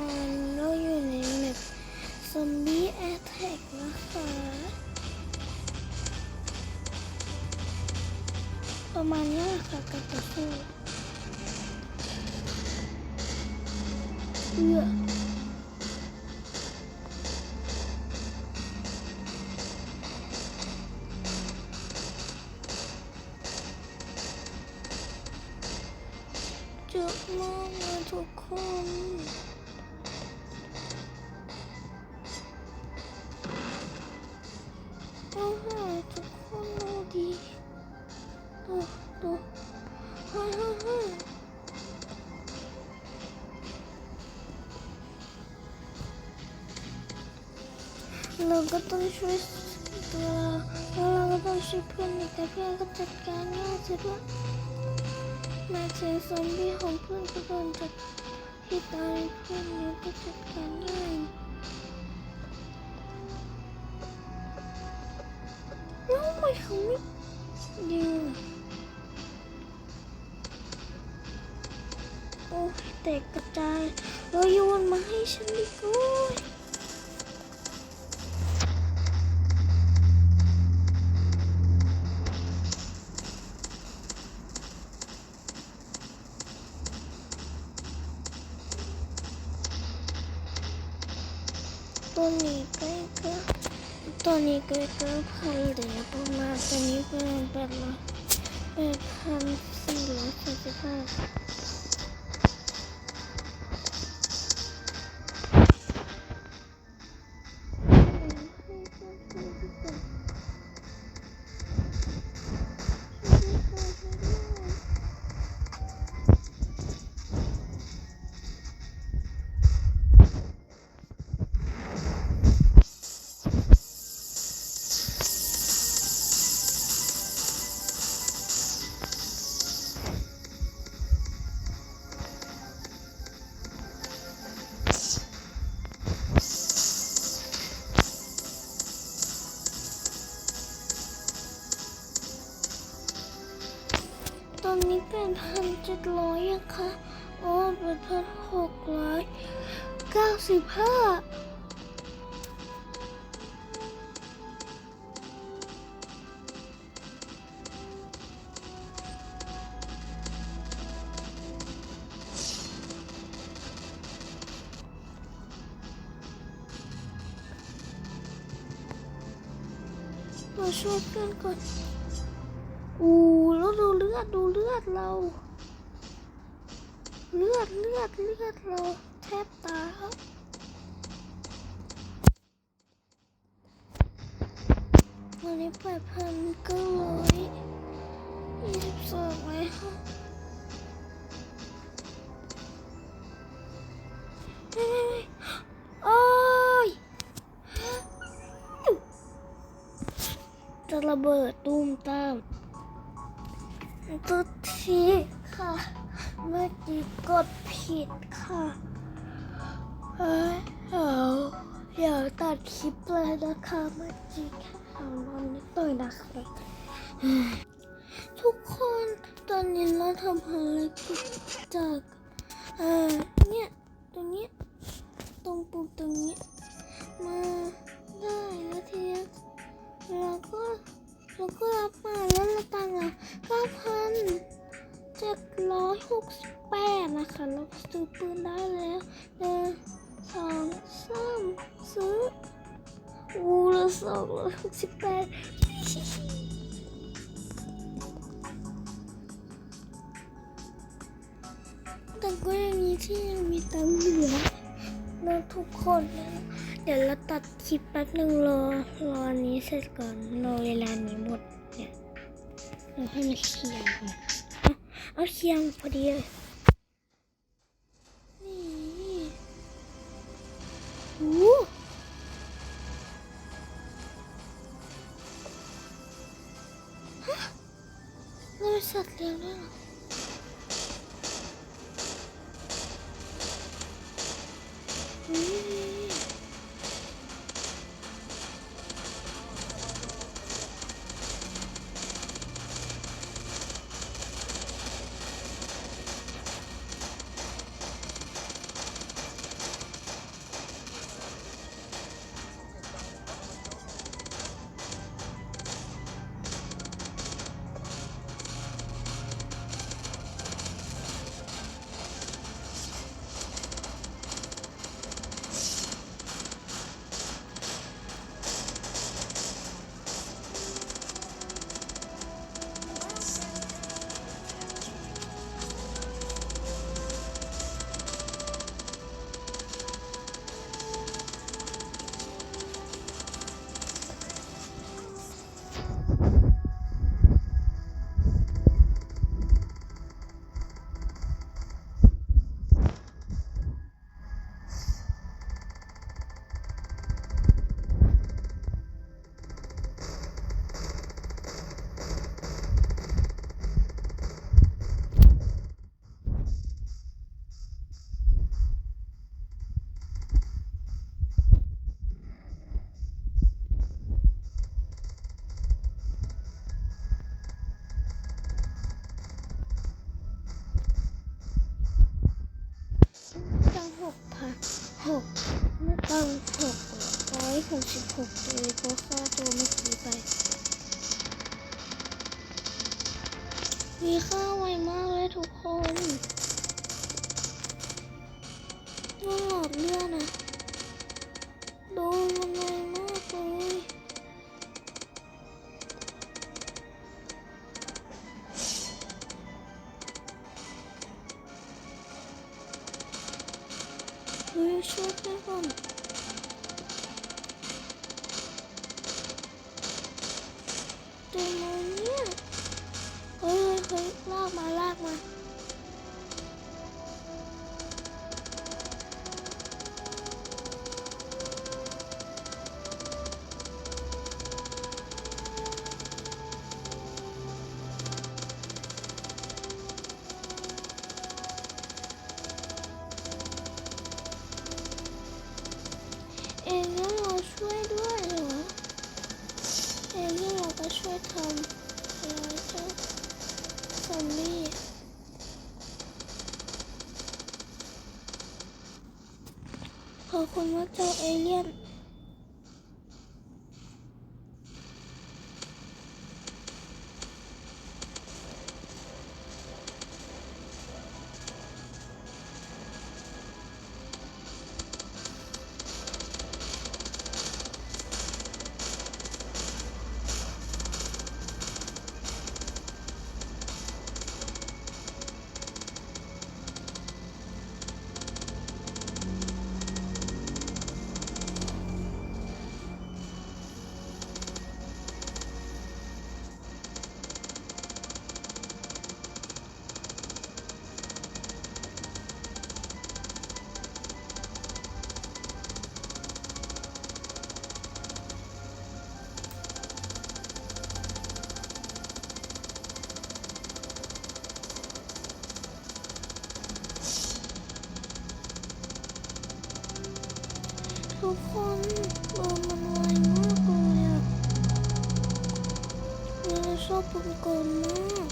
ันเราอยู่ในแมปซอมบี้แอทแทกนะคะ ประมาณนี้ค่ะการต่อสู้เอื้อเยอะมากเลยทุกคน เราก็ต้องช่วยตัวแล้วเราก็ต้องช่วยเพื่อนแต่เพื่อนก็จัดการง่ายสุดละแม้เจอซอมบี้ของเพื่อนก็โดนจัดที่ตายเพื่อนเนี่ยก็จัดการง่ายแล้วทำไมเขาไม่ยิงโอ้แตกกระจายแล้วโยนมาให้ฉันอีกโอ้ ตัวนี้ก็ก็ตัวนี้ก็ก็พันเหรียญประมาณตัวนี้เป็นแปดร้อยแปดพันสี่ร้อยสี่สิบห้า เป็นพันเจ็ดร้อยยังคะโอ๋อเป็นพันหกร้อยเก้าสิบห้ามาช่ว อดดูเลือดเรา เลือดเลือดเลือดเราแทบตายครับวันนี้แปดพันเก้าร้อยยี่สิบสองเลยครับไม่ไม่ไม่โอ้ยจะระเบิดตุ้มตาม ตัวทีค่ะ เมื่อกี้กดผิดค่ะ เอ้ยเอาเดี๋ยวตัดคลิปเลยนะคะเมื่อกี้แค่ทำนอนนิดหน่อยนะคะทุกคนตอนนี้เราทำภารกิจจากเอ่อเนี่ยตรงเนี้ยตรงปุ่มตรงเนี้ องร้อยหกสิบแปแต่ก็ยังมีที่ยังมีตังค์เหลือนะทุกคนนะเดี๋ยวเราตัดคลิปแป๊บหนึ่งรอรออันนี้เสร็จก่อนรอเวลานี้หมดเนี่ยเราให้มันเคลียร์ก่อนเอาเอาเคลียร์พอดีเลย เร 16เลยเพราะฆ่าตัวไม่ถือไปมีฆ่าไวมากเลยทุกคนว่าหลอดเลือดนะโดนมันไวมากเลยเฮ้ยช่วยแค่ก่อนา ขอบคุณ เราชอบปุ่มกลมาก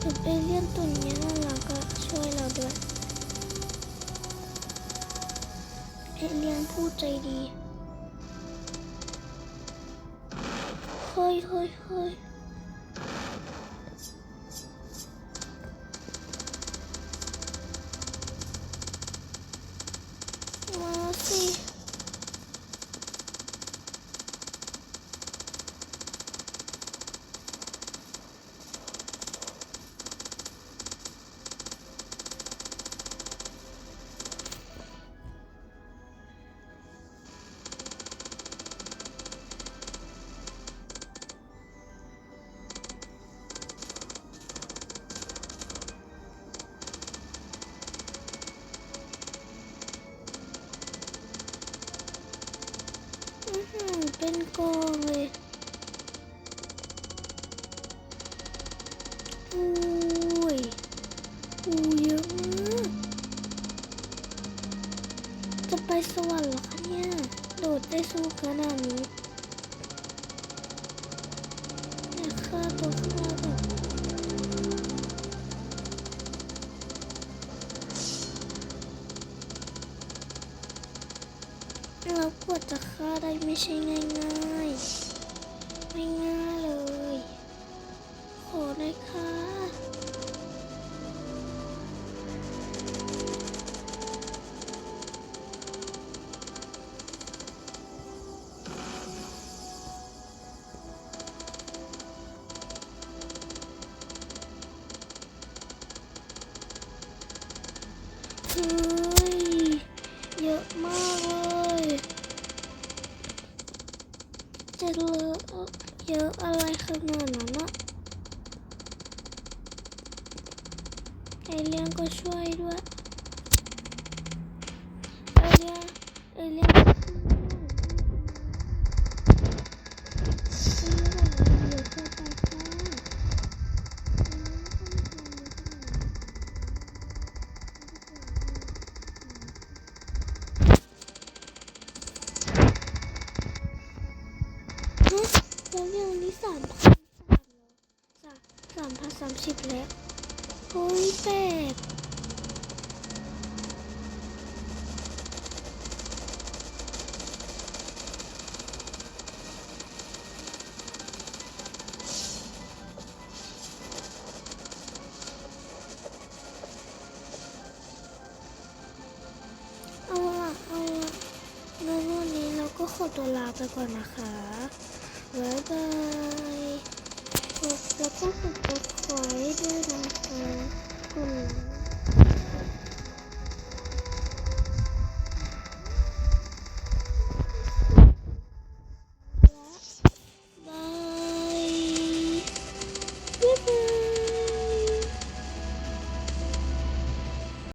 แบบเอเลี่ยนตัวเนี้ยน่ารักอะช่วยเราด้วย เอเลี่ยนพูดใจดี เฮ้ยเฮ้ยเฮ้ย ไปสวรรค์เหรอคะเนี่ย โดดได้สู้ขนาดนี้อยากฆ่าตัวฆ่าแบบเรากว่าจะฆ่าได้ไม่ใช่ง่ายๆ ย เยอะมากเลยจะเลอะเยอะอะไรขนาดนั้นอะไอเลี้ยงก็ช่วยด้วย แล้วโอ้ยแปดก็ขอตัวลาไปก่อนนะคะ บ๊ายบายแล้วก็ขอบคุณามด้วยนะคะกด